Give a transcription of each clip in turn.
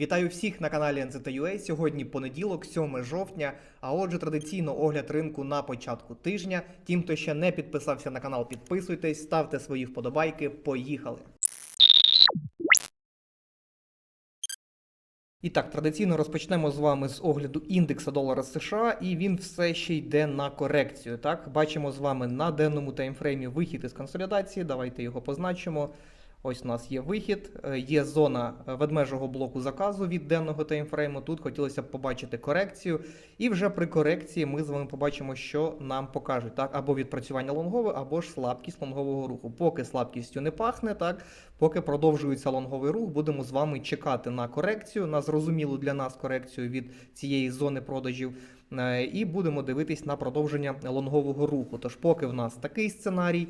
Вітаю всіх на каналі NZTA. Сьогодні понеділок, 7 жовтня. А отже, традиційно огляд ринку на початку тижня. Тим, хто ще не підписався на канал, підписуйтесь, ставте свої вподобайки. Поїхали! І так, традиційно розпочнемо з вами з огляду індекса долара США, і він все ще йде на корекцію. Так, бачимо з вами на денному таймфреймі вихід із консолідації. Давайте його позначимо. Ось у нас є вихід, е, є зона е, ведмежого блоку заказу від денного таймфрейму. Тут хотілося б побачити корекцію. І вже при корекції ми з вами побачимо, що нам покажуть так, або відпрацювання лонгове, або ж слабкість лонгового руху. Поки слабкістю не пахне, так поки продовжується лонговий рух, будемо з вами чекати на корекцію, на зрозумілу для нас корекцію від цієї зони продажів. Е, І будемо дивитись на продовження лонгового руху. Тож, поки в нас такий сценарій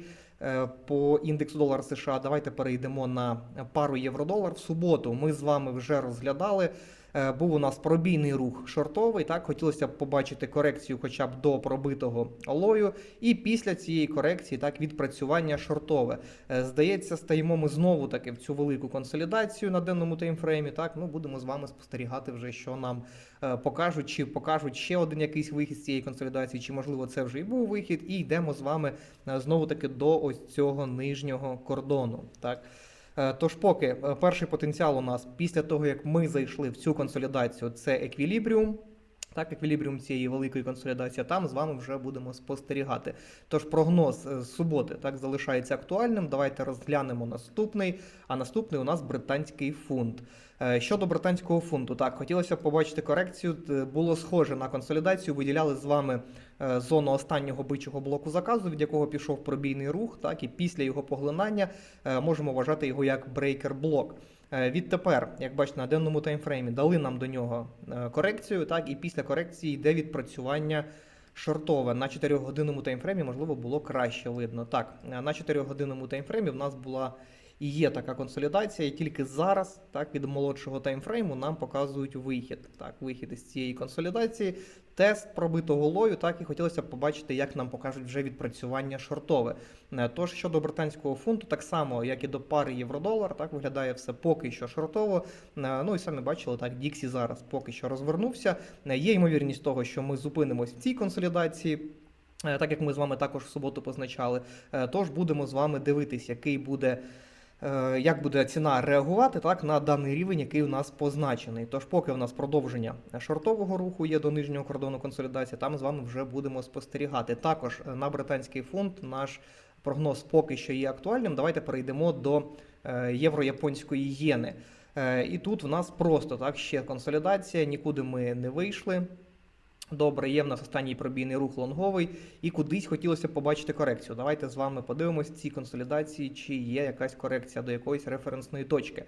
по індексу долар США, давайте перейдемо на пару євро-долар. В суботу ми з вами вже розглядали. Е, Був у нас пробійний рух шортовий. Так хотілося б побачити корекцію, хоча б до пробитого лою. І після цієї корекції так відпрацювання шортове. Е, Здається, стаємо ми знову таки в цю велику консолідацію на денному таймфреймі. Так, ну будемо з вами спостерігати вже, що нам е, покажуть, чи покажуть ще один якийсь вихід з цієї консолідації, чи можливо це вже і був вихід. І йдемо з вами знову таки до ось цього нижнього кордону. Так. Е, Тож, поки е, перший потенціал у нас після того, як ми зайшли в цю консолідацію, це еквілібріум. Так, еквілібріум цієї великої консолідації, там з вами вже будемо спостерігати. Тож прогноз е, з суботи так залишається актуальним. Давайте розглянемо наступний. А наступний у нас британський фунт. Щодо британського фунту, так хотілося б побачити корекцію. Було схоже на консолідацію. Виділяли з вами зону останнього бичого блоку заказу, від якого пішов пробійний рух. Так і після його поглинання е, можемо вважати його як брейкер-блок. Е, Відтепер, як бачите, на денному таймфреймі дали нам до нього е, корекцію, так і після корекції йде відпрацювання шортове. На 4-годинному таймфреймі, можливо, було краще видно. Так, е, на 4-годинному таймфреймі в нас була і є така консолідація, і тільки зараз, так, від молодшого таймфрейму нам показують вихід. Так, вихід із цієї консолідації, тест пробитого лою, так і хотілося б побачити, як нам покажуть вже відпрацювання шортове. Е, Тож щодо британського фунту, так само, як і до пари євро-долар, так виглядає все поки що шортово. Е, Ну і самі бачили, так Діксі зараз поки що розвернувся. Е, Є ймовірність того, що ми зупинимось в цій консолідації. Так як ми з вами також в суботу позначали, тож будемо з вами дивитись, який буде як буде ціна реагувати так на даний рівень, який у нас позначений. Тож, поки у нас продовження шортового руху є до нижнього кордону консолідації, там з вами вже будемо спостерігати. Також е, на британський фунт наш прогноз поки що є актуальним. Давайте перейдемо до е, євро-японської єни. Е, І тут в нас просто так ще консолідація, нікуди ми не вийшли. Добре, є в нас останній пробійний рух лонговий, і кудись хотілося побачити корекцію. Давайте з вами подивимось ці консолідації, чи є якась корекція до якоїсь референсної точки.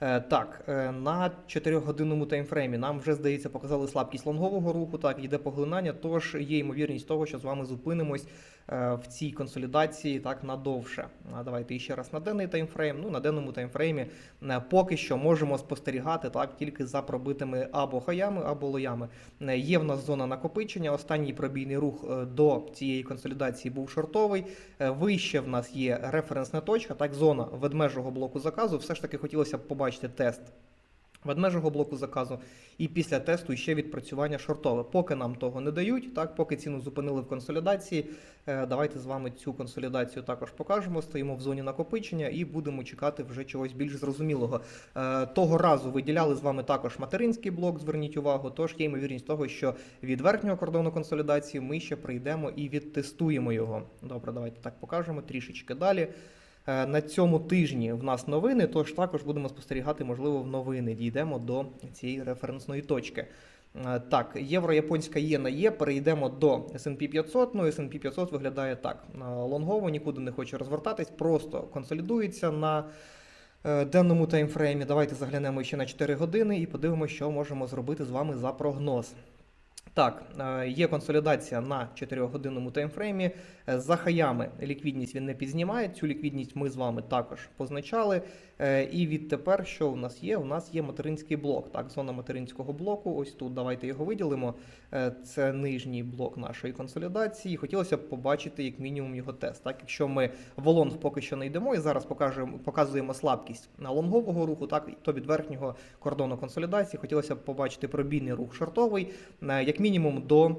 Е, Так, е, на 4-годинному таймфреймі нам вже здається показали слабкість лонгового руху. Так, йде поглинання, тож є ймовірність того, що з вами зупинимось в цій консолідації так надовше. Давайте ще раз на денний таймфрейм. Ну на денному таймфреймі е, поки що можемо спостерігати так тільки за пробитими або хаями, або лоями. Е, Є в нас зона накопичення. Останній пробійний рух е, до цієї консолідації був шортовий. Е, Вище в нас є референсна точка, так зона ведмежого блоку заказу. Все ж таки хотілося б побачити тест ведмежого блоку заказу, і після тесту ще відпрацювання шортове. Поки нам того не дають, так поки ціну зупинили в консолідації. е, Давайте з вами цю консолідацію також покажемо. Стоїмо в зоні накопичення і будемо чекати вже чогось більш зрозумілого. Е, Того разу виділяли з вами також материнський блок. Зверніть увагу. Тож є ймовірність того, що від верхнього кордону консолідації ми ще прийдемо і відтестуємо його. Добре, давайте так покажемо трішечки далі. Е, На цьому тижні в нас новини, тож також будемо спостерігати, можливо, в новини дійдемо до цієї референсної точки. Е, Так, євро-японська єна є. Перейдемо до S&P 500. Ну, S&P 500 виглядає так. Е, Лонгово нікуди не хоче розвертатись, просто консолідується на денному таймфреймі. Давайте заглянемо ще на 4 години і подивимося, що можемо зробити з вами за прогноз. Так, е, є консолідація на 4-годинному таймфреймі. Е, За хаями ліквідність він не підзнімає. Цю ліквідність ми з вами також позначали. Е, І відтепер, що у нас є? У нас є материнський блок. Так, зона материнського блоку. Ось тут давайте його виділимо. Е, Це нижній блок нашої консолідації. Хотілося б побачити як мінімум його тест. Так, якщо ми в лонг поки що не йдемо і зараз покажемо, показуємо слабкість на лонгового руху, так то від верхнього кордону консолідації хотілося б побачити пробійний рух шортовий, е, як мінімум до.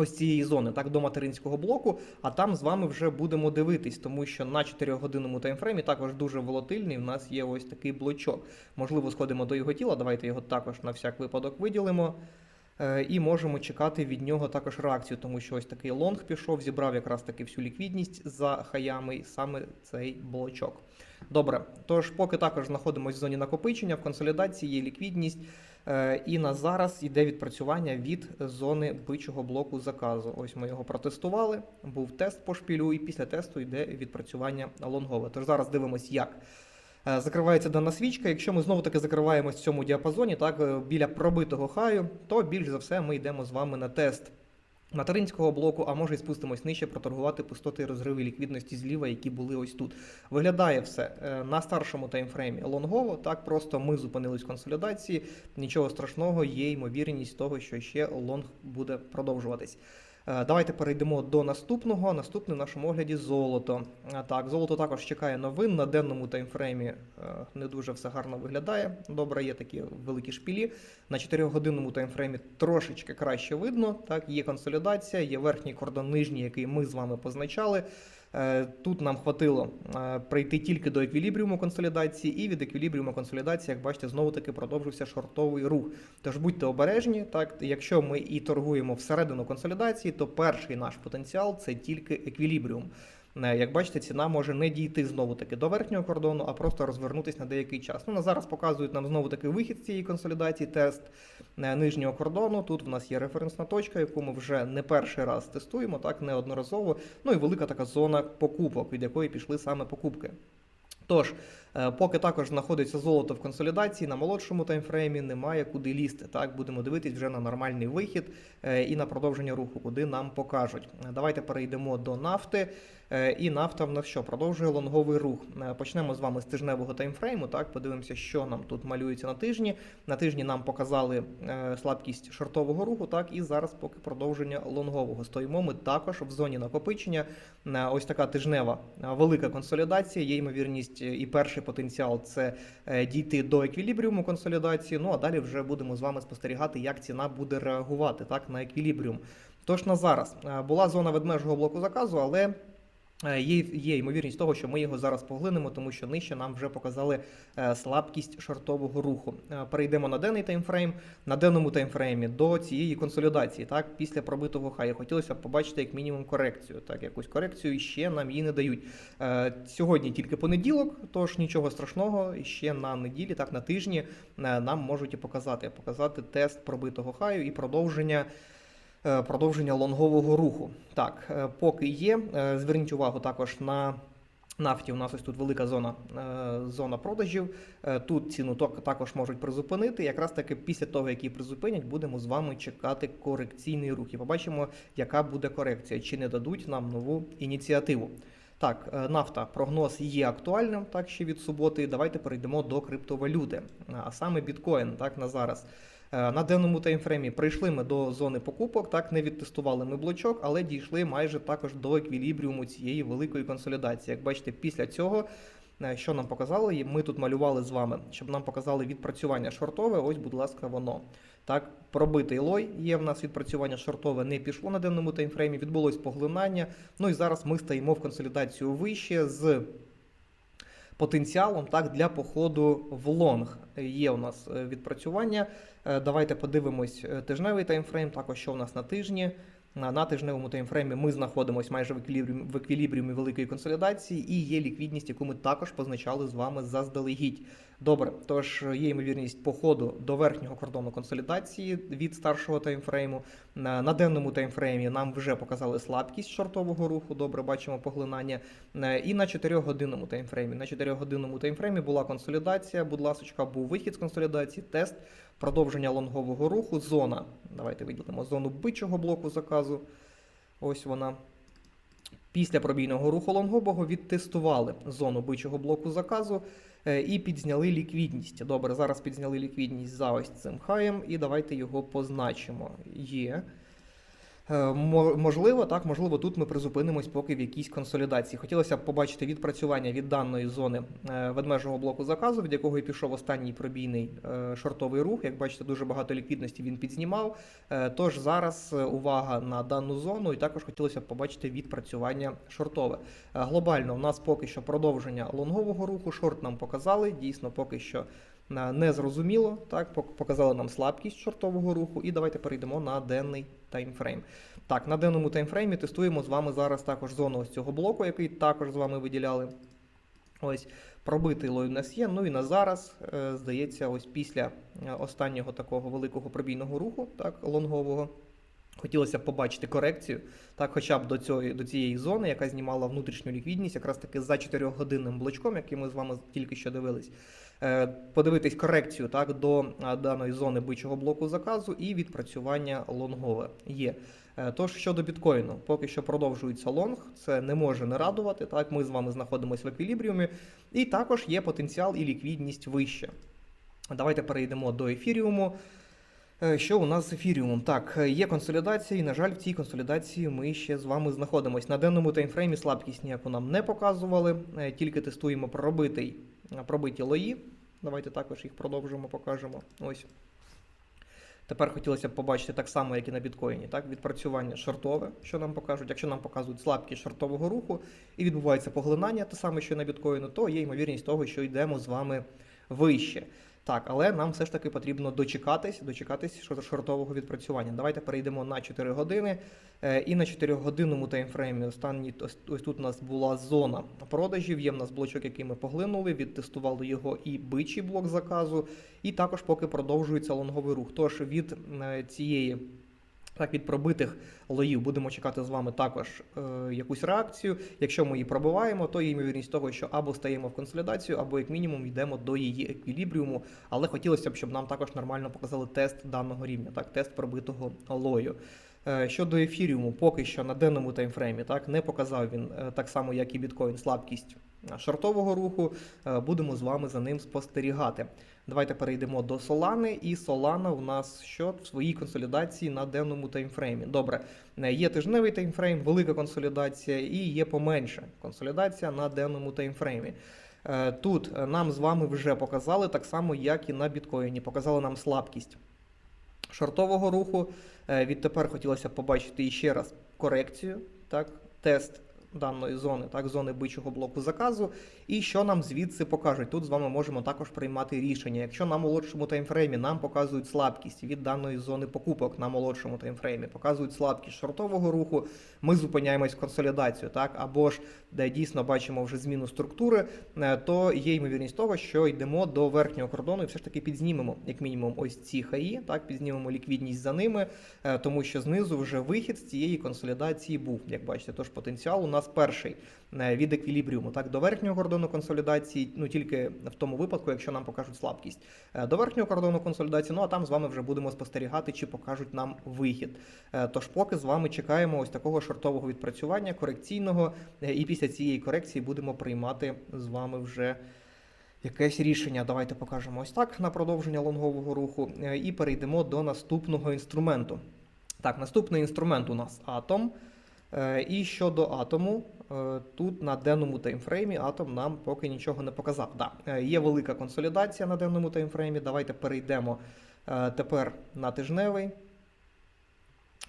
Ось цієї зони, так до материнського блоку, а там з вами вже будемо дивитись, тому що на 4-годинному таймфреймі також дуже волатильний. У нас є ось такий блочок. Можливо, сходимо до його тіла. Давайте його також на всяк випадок виділимо. Е, І можемо чекати від нього також реакцію, тому що ось такий лонг пішов, зібрав якраз таки всю ліквідність за хаями, саме цей блочок. Добре, тож поки також знаходимося в зоні накопичення, в консолідації є ліквідність. Е, І на зараз йде відпрацювання від зони бичого блоку заказу. Ось ми його протестували. Був тест по шпілю, і після тесту йде відпрацювання лонгове. Тож зараз дивимось, як е, закривається дана свічка. Якщо ми знову таки закриваємось в цьому діапазоні, так е, біля пробитого хаю, то більш за все ми йдемо з вами на тест. Материнського блоку, а може й спустимось нижче, проторгувати пустоти і розриви ліквідності зліва, які були ось тут. Виглядає все е, на старшому таймфреймі лонгово. Так просто ми зупинились в консолідації. Нічого страшного, є ймовірність того, що ще лонг буде продовжуватись. Е, Давайте перейдемо до наступного. Наступний в нашому огляді золото. Е, Так, золото також чекає новин на денному таймфреймі. е, Не дуже все гарно виглядає. Добре, є такі великі шпілі. На 4-годинному таймфреймі трошечки краще видно. Так, є консолідація, є верхній кордон нижній, який ми з вами позначали. Е, Тут нам хватило е, прийти тільки до еквілібріуму консолідації, і від еквілібріуму консолідації, як бачите, знову таки продовжився шортовий рух. Тож будьте обережні, так якщо ми і торгуємо всередину консолідації, то перший наш потенціал це тільки еквілібріум. Е, Як бачите, ціна може не дійти знову таки до верхнього кордону, а просто розвернутися на деякий час. Ну на зараз показують нам знову таки вихід з цієї консолідації, тест е, нижнього кордону. Тут в нас є референсна точка, яку ми вже не перший раз тестуємо, так неодноразово. Ну і велика така зона покупок, від якої пішли саме покупки. Тож, е, поки також знаходиться золото в консолідації на молодшому таймфреймі, немає куди лізти. Так, будемо дивитись вже на нормальний вихід і на продовження руху, куди нам покажуть. Давайте перейдемо до нафти. Е, І нафта в нас що? Продовжує лонговий рух. Е, Почнемо з вами з тижневого таймфрейму. Так, подивимося, що нам тут малюється на тижні. На тижні нам показали е, слабкість шортового руху. Так, і зараз поки продовження лонгового. Стоїмо ми також в зоні накопичення. Ось така тижнева велика консолідація. Є ймовірність і перший потенціал це дійти до еквілібріуму консолідації. Ну а далі вже будемо з вами спостерігати, як ціна буде реагувати так на еквілібріум. Тож на зараз була зона ведмежого блоку заказу, але Є, є ймовірність того, що ми його зараз поглинемо, тому що нижче нам вже показали е, слабкість шортового руху. Е, Перейдемо на денний таймфрейм. На денному таймфреймі до цієї консолідації, так, після пробитого хаю. Хотілося б побачити як мінімум корекцію. Так, якусь корекцію ще нам її не дають. Е, Сьогодні тільки понеділок, тож нічого страшного. Ще на неділі, так на тижні е, нам можуть і показати, показати тест пробитого хаю і продовження. Е, продовження лонгового руху. Так, е, поки є. Е, Зверніть увагу також на нафті. У нас ось тут велика зона, зона продажів. Тут ціну також можуть призупинити. Якраз таки після того, як її призупинять, будемо з вами чекати корекційний рух. І побачимо, яка буде корекція, чи не дадуть нам нову ініціативу. Так, нафта, прогноз є актуальним, так ще від суботи. Давайте перейдемо до криптовалюти, а саме біткоін, так на зараз. Е, На денному таймфреймі прийшли ми до зони покупок, так не відтестували ми блочок, але дійшли майже також до еквілібріуму цієї великої консолідації. Як бачите, після цього. е, Що нам показали? Ми тут малювали з вами, щоб нам показали відпрацювання шортове. Ось, будь ласка, воно. Так, пробитий лой є в нас відпрацювання шортове, не пішло на денному таймфреймі, відбулось поглинання. Ну і зараз ми стоїмо в консолідацію вище з потенціалом так, для походу в лонг. Є у нас е, відпрацювання. Е, Давайте подивимось е, тижневий таймфрейм, також що у нас на тижні. На, на тижневому таймфреймі ми знаходимося майже в еквілібріумі, в еквілібріумі великої консолідації, і є ліквідність, яку ми також позначали з вами заздалегідь. Добре, тож є ймовірність походу до верхнього кордону консолідації від старшого таймфрейму. На, денному таймфреймі нам вже показали слабкість шортового руху. Добре, бачимо поглинання. Е, І на 4-годинному таймфреймі. На 4-годинному таймфреймі була консолідація. Будь ласка, був вихід з консолідації, тест, продовження лонгового руху, зона. Давайте виділимо зону бичого блоку заказу. Ось вона. Після пробійного руху лонгового відтестували зону бичого блоку заказу. е, і підзняли ліквідність. Добре, зараз підзняли ліквідність за ось цим хаєм, і давайте його позначимо. Є. Е, мо- Можливо, так, можливо, тут ми призупинимось поки в якійсь консолідації. Хотілося б побачити відпрацювання від даної зони е, ведмежого блоку заказу, від якого і пішов останній пробійний е, шортовий рух. Як бачите, дуже багато ліквідності він підзнімав. Тож зараз увага на дану зону, і також хотілося б побачити відпрацювання шортове. Глобально, у нас поки що продовження лонгового руху. Шорт нам показали. Дійсно, поки що не зрозуміло. Так, пок- показали нам слабкість шортового руху. І давайте перейдемо на денний таймфрейм. Так, на денному таймфреймі тестуємо з вами зараз також зону ось цього блоку, який також з вами виділяли. Ось пробитий лой у нас є. Ну і на зараз, е, здається, ось після е, останнього такого великого пробійного руху, так, лонгового. Хотілося б побачити корекцію, так, хоча б до, цієї, до цієї зони, яка знімала внутрішню ліквідність, якраз таки за 4-годинним блочком, який ми з вами тільки що дивились. Е, Подивитись корекцію так, до даної зони бичого блоку заказу і відпрацювання лонгове є. Е, Тож щодо біткоїну, поки що продовжується лонг, це не може не радувати. Так, ми з вами знаходимося в еквілібріумі, і також є потенціал і ліквідність вище. Давайте перейдемо до ефіріуму. Е, Що у нас з ефіріумом? Так, е, є консолідація, і, на жаль, в цій консолідації ми ще з вами знаходимося. На денному таймфреймі слабкість ніяку нам не показували, е, тільки тестуємо пробитий, пробиті лої. Давайте також їх продовжимо, покажемо. Ось. Тепер хотілося б побачити так само, як і на біткоїні, так, відпрацювання шортове, що нам покажуть. Якщо нам показують слабкість шортового руху і відбувається поглинання, те саме, що і на біткоїну, то є ймовірність того, що йдемо з вами вище. Так, але нам все ж таки потрібно дочекатись, дочекатись шор- шортового відпрацювання. Давайте перейдемо на 4 години. Е, І на 4-годинному таймфреймі останній ось, ось тут у нас була зона продажів. Є в нас блочок, який ми поглинули, відтестували його і бичий блок заказу, і також поки продовжується лонговий рух. Тож від е, цієї. Так, від пробитих лоїв будемо чекати з вами також е, якусь реакцію. Якщо ми її пробиваємо, то є ймовірність того, що або стаємо в консолідацію, або як мінімум йдемо до її еквілібріуму. Але хотілося б, щоб нам також нормально показали тест даного рівня, так, тест пробитого лою. Е, Щодо ефіріуму, поки що на денному таймфреймі так не показав він е, так само, як і біткоін, слабкість шортового руху. Е, Будемо з вами за ним спостерігати. Давайте перейдемо до Solana. І Solana у нас що в своїй консолідації на денному таймфреймі. Добре, е, є тижневий таймфрейм, велика консолідація і є поменша консолідація на денному таймфреймі. Е, Тут нам з вами вже показали так само, як і на біткоїні. Показали нам слабкість шортового руху. Відтепер хотілося побачити іще раз корекцію, так, тест даної зони, так, зони бичого блоку заказу, і що нам звідси покажуть. Тут з вами можемо також приймати рішення. Якщо на молодшому таймфреймі нам показують слабкість від даної зони покупок на молодшому таймфреймі, показують слабкість шортового руху, ми зупиняємось в консолідацію, так, або ж де дійсно бачимо вже зміну структури, е, то є ймовірність того, що йдемо до верхнього кордону і все ж таки підзнімемо, як мінімум, ось ці хаї, так, підзнімемо ліквідність за ними, е, тому що знизу вже вихід з цієї консолідації був, як бачите. Тож потенціал у нас перший е, від еквілібріуму, так, до верхнього кордону консолідації, ну тільки в тому випадку, якщо нам покажуть слабкість. Е, До верхнього кордону консолідації, ну а там з вами вже будемо спостерігати, чи покажуть нам вихід. Е, Тож поки з вами чекаємо ось такого шортового відпрацювання, корекційного, і після цієї корекції будемо приймати з вами вже. Якесь рішення, давайте покажемо ось так на продовження лонгового руху і перейдемо до наступного інструменту. Так, наступний інструмент у нас атом. Е, І щодо атому, е, тут на денному таймфреймі атом нам поки нічого не показав. Да, е, є велика консолідація на денному таймфреймі. Давайте перейдемо тепер на тижневий.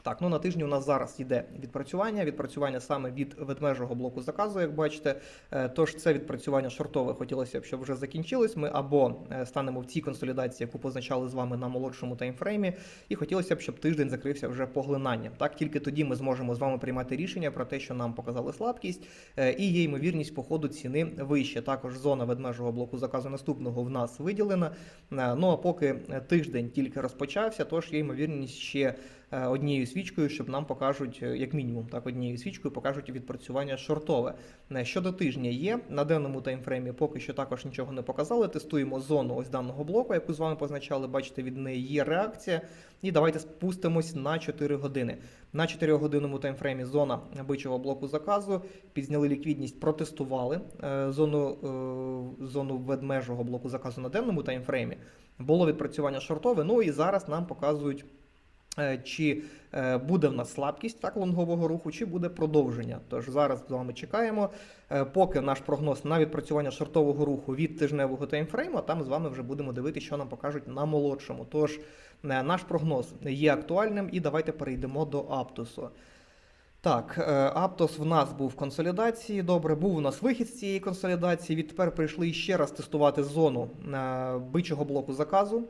Так, ну на тижні у нас зараз йде відпрацювання. Відпрацювання саме від ведмежого блоку заказу, як бачите. Е, Тож це відпрацювання шортове хотілося б, щоб вже закінчилось. Ми або е, станемо в цій консолідації, яку позначали з вами на молодшому таймфреймі, і хотілося б, щоб тиждень закрився вже поглинанням. Так, тільки тоді ми зможемо з вами приймати рішення про те, що нам показали слабкість, е, і є ймовірність походу ціни вище. Також зона ведмежого блоку заказу наступного в нас виділена. Ну а поки тиждень тільки розпочався, тож є ймовірність ще однією свічкою, щоб нам покажуть, е, як мінімум, так, однією свічкою покажуть відпрацювання шортове. Е, Щодо тижня є на денному таймфреймі поки що також нічого не показали. Тестуємо зону ось даного блоку, яку з вами позначали. Бачите, від неї є реакція. І давайте спустимось на 4 години. На 4 годинному таймфреймі зона бичого блоку заказу. Підзняли ліквідність, протестували е, зону, е, зону ведмежого блоку заказу на денному таймфреймі. Було відпрацювання шортове. Ну і зараз нам показують. Е, Чи е, буде в нас слабкість так лонгового руху, чи буде продовження? Тож зараз з вами чекаємо. Е, Поки наш прогноз на відпрацювання шортового руху від тижневого таймфрейму, там з вами вже будемо дивитися, що нам покажуть на молодшому. Тож наш прогноз є актуальним, і давайте перейдемо до Аптусу. Так, Аптос в нас був в консолідації. Добре, був у нас вихід з цієї консолідації. Відтепер прийшли ще раз тестувати зону бичого блоку заказу.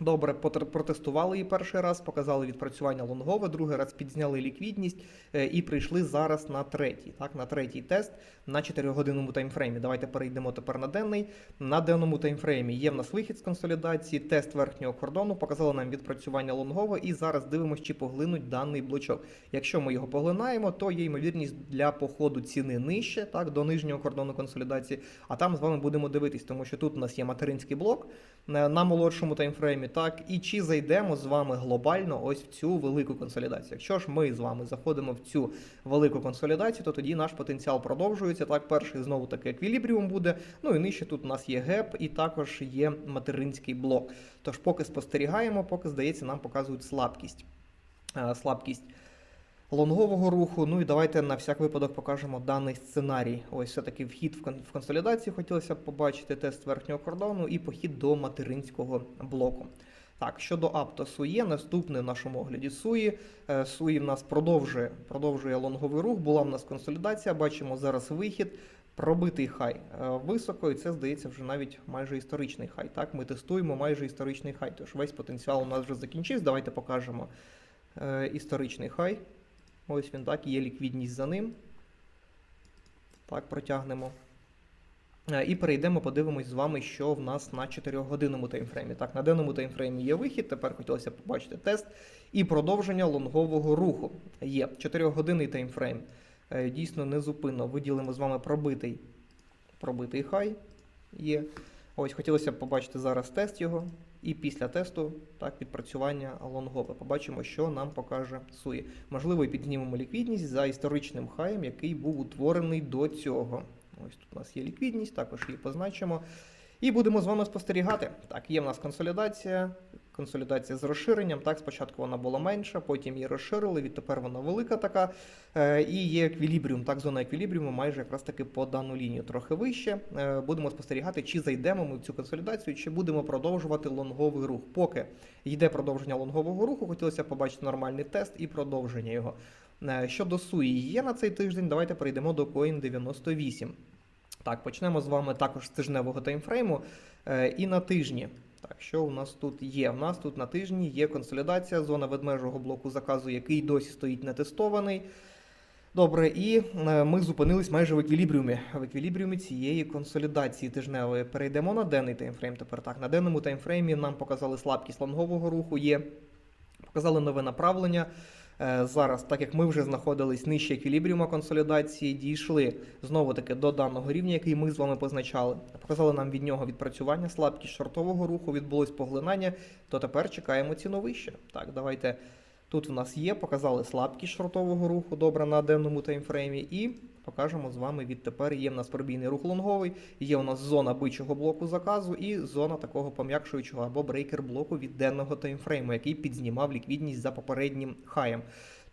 Добре, протестували її перший раз, показали відпрацювання лонгове, другий раз підзняли ліквідність е, і прийшли зараз на третій. Так, на третій тест на 4-годинному таймфреймі. Давайте перейдемо тепер на денний. На денному таймфреймі є в нас вихід з консолідації, тест верхнього кордону, показали нам відпрацювання лонгове, і зараз дивимося, чи поглинуть даний блочок. Якщо ми його поглинаємо, то є ймовірність для походу ціни нижче, так, до нижнього кордону консолідації. А там з вами будемо дивитись, тому що тут у нас є материнський блок е, на молодшому таймфреймі, так, і чи зайдемо з вами глобально ось в цю велику консолідацію. Якщо ж ми з вами заходимо в цю велику консолідацію, то тоді наш потенціал продовжується. Так, перший знову таки еквілібріум буде. Ну і нижче тут у нас є геп, і також є материнський блок. Тож, поки спостерігаємо, поки здається, нам показують слабкість. Е, Слабкість лонгового руху. Ну і давайте на всяк випадок покажемо даний сценарій. Ось все-таки вхід в кон- консолідацію хотілося б побачити, тест верхнього кордону і похід до материнського блоку. Так, щодо Аптосу є наступне в нашому огляді Суї. Е, Суї в нас продовжує, продовжує лонговий рух. Була в нас консолідація. Бачимо зараз вихід. Пробитий хай е, високо, і це здається вже навіть майже історичний хай. Так, ми тестуємо майже історичний хай. Тож весь потенціал у нас вже закінчився. Давайте покажемо е, історичний хай. Ось він так, є ліквідність за ним. Так, протягнемо. Е, І перейдемо, подивимось з вами, що в нас на 4-годинному таймфреймі. Так, на денному таймфреймі є вихід, тепер хотілося побачити тест. І продовження лонгового руху є 4-годинний таймфрейм. Е, Дійсно незупинно виділимо з вами пробитий, пробитий хай є. Ось хотілося б побачити зараз тест його. І після тесту так, відпрацювання лонгове. Побачимо, що нам покаже Суї. Можливо, піднімемо ліквідність за історичним хаєм, який був утворений до цього. Ось тут у нас є ліквідність, також її позначимо. І будемо з вами спостерігати. Так, є в нас консолідація, консолідація з розширенням. Так, спочатку вона була менша, потім її розширили, відтепер вона велика така. Е, і є еквілібріум. Так, зона еквілібріуму майже якраз таки по дану лінію трохи вище. Е, будемо спостерігати, чи зайдемо ми в цю консолідацію, чи будемо продовжувати лонговий рух. Поки йде продовження лонгового руху, хотілося побачити нормальний тест і продовження його. Е, Щодо суї є на цей тиждень, давайте перейдемо до Coin 98. Так, почнемо з вами також з тижневого таймфрейму. І на тижні. Так, що у нас тут є? У нас тут на тижні є консолідація, зона ведмежого блоку заказу, який досі стоїть нетестований. Добре, і е, ми зупинились майже в еквілібріумі. В еквілібріумі цієї консолідації тижневої. Перейдемо на денний таймфрейм. Тепер так. На денному таймфреймі нам показали слабкість лонгового руху, є. Показали нове направлення. Е, Зараз, так як ми вже знаходились нижче еквілібріума консолідації, дійшли знову таки до даного рівня, який ми з вами позначали. Показали нам від нього відпрацювання, слабкість шортового руху, відбулось поглинання, то тепер чекаємо ціну вище. Так, давайте. Тут в нас є, показали слабкість шортового руху, добре на денному таймфреймі, і покажемо з вами відтепер. Є в нас пробійний рух лонговий, є у нас зона бичого блоку заказу і зона такого пом'якшуючого або брейкер блоку від денного таймфрейму, який підзнімав ліквідність за попереднім хаєм.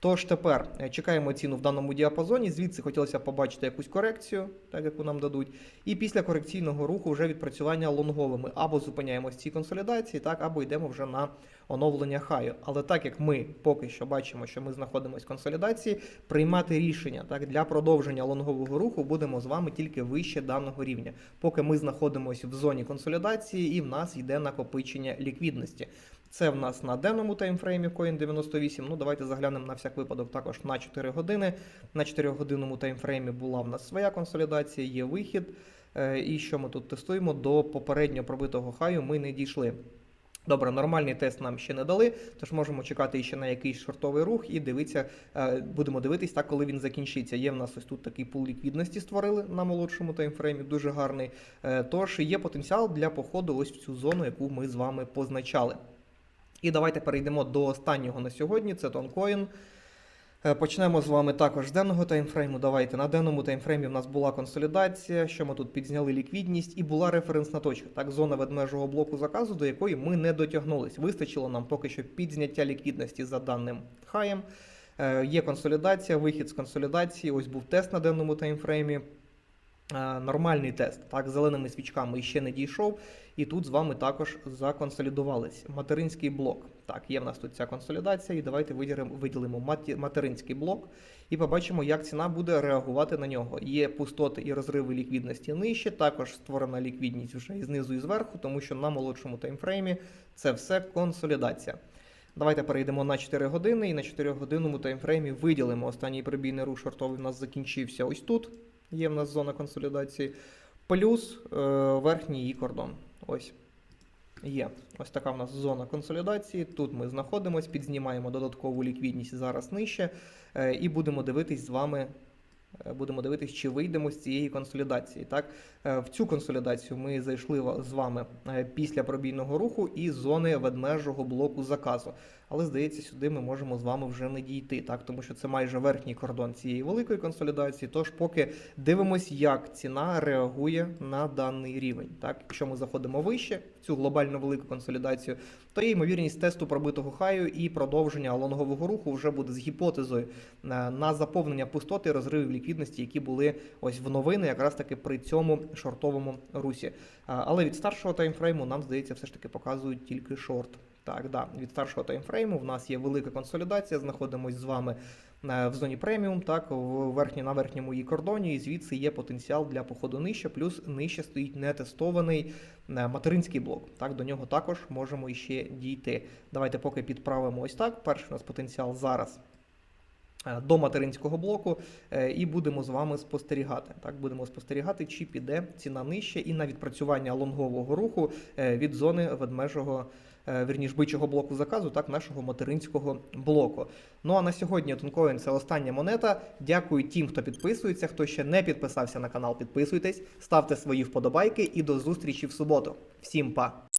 Тож тепер е, чекаємо ціну в даному діапазоні. Звідси хотілося побачити якусь корекцію, так яку нам дадуть. І після корекційного руху вже відпрацювання лонговими або зупиняємось в цій консолідації, так, або йдемо вже на оновлення хаю. Але так як ми поки що бачимо, що ми знаходимося в консолідації, приймати рішення так для продовження лонгового руху будемо з вами тільки вище даного рівня, поки ми знаходимося в зоні консолідації і в нас йде накопичення ліквідності. Це в нас на денному таймфреймі Coin 98. Ну, давайте заглянемо на всяк випадок також на 4 години. На 4 годинному таймфреймі була в нас своя консолідація, є вихід. Е, І що ми тут тестуємо? До попередньо пробитого хаю ми не дійшли. Добре, нормальний тест нам ще не дали, тож можемо чекати ще на якийсь шортовий рух і дивитися, е, будемо дивитись так, коли він закінчиться. Є в нас ось тут такий пул ліквідності створили на молодшому таймфреймі, дуже гарний. Е, Тож є потенціал для походу ось в цю зону, яку ми з вами позначали. І давайте перейдемо до останнього на сьогодні. Це тонкоін. Е, Почнемо з вами також з денного таймфрейму. Давайте на денному таймфреймі в нас була консолідація, що ми тут підзняли ліквідність, і була референсна точка, так, зона ведмежого блоку заказу, до якої ми не дотягнулись. Вистачило нам поки що підзняття ліквідності за даним хаєм. Е, Є консолідація, вихід з консолідації. Ось був тест на денному таймфреймі. Е, Нормальний тест, так, зеленими свічками ще не дійшов, і тут з вами також законсолідувались. Материнський блок. Так, є в нас тут ця консолідація, і давайте виділимо, виділимо материнський блок і побачимо, як ціна буде реагувати на нього. Є пустоти і розриви ліквідності нижче, також створена ліквідність вже і знизу і зверху, тому що на молодшому таймфреймі це все консолідація. Давайте перейдемо на 4 години і на 4 годинному таймфреймі виділимо останній прибійний рух шортовий у нас закінчився ось тут. Є в нас зона консолідації. Плюс е, верхній її кордон. Ось. Є. Ось така в нас зона консолідації. Тут ми знаходимося, підзнімаємо додаткову ліквідність зараз нижче. Е, і будемо дивитись з вами. е, Будемо дивитись, чи вийдемо з цієї консолідації. Так, в цю консолідацію ми зайшли з вами е, після пробійного руху і зони ведмежого блоку заказу. Але здається, сюди ми можемо з вами вже не дійти, так тому що це майже верхній кордон цієї великої консолідації. Тож, поки дивимось, як ціна реагує на даний рівень. Так, якщо ми заходимо вище в цю глобальну велику консолідацію, то є ймовірність тесту пробитого хаю і продовження лонгового руху вже буде з гіпотезою е, на заповнення пустоти розривів ліквідності, які були ось в новини, якраз таки при цьому шортовому русі. Але від старшого таймфрейму нам здається, все ж таки показують тільки шорт. Так, да, від старшого таймфрейму в нас є велика консолідація. Знаходимось з вами е, в зоні преміум, так, в верхні, на верхньому її кордоні, і звідси є потенціал для походу нижче, плюс нижче стоїть нетестований е, материнський блок. Так, до нього також можемо іще дійти. Давайте поки підправимо ось так. Перший у нас потенціал зараз. Е, До материнського блоку е, і будемо з вами спостерігати. Так, будемо спостерігати, чи піде ціна нижче і на відпрацювання лонгового руху е, від зони ведмежого вірніш бичого блоку заказу, так нашого материнського блоку. Ну а на сьогодні Тонкоін це остання монета. Дякую тим, хто підписується. Хто ще не підписався на канал, підписуйтесь, ставте свої вподобайки і до зустрічі в суботу. Всім па!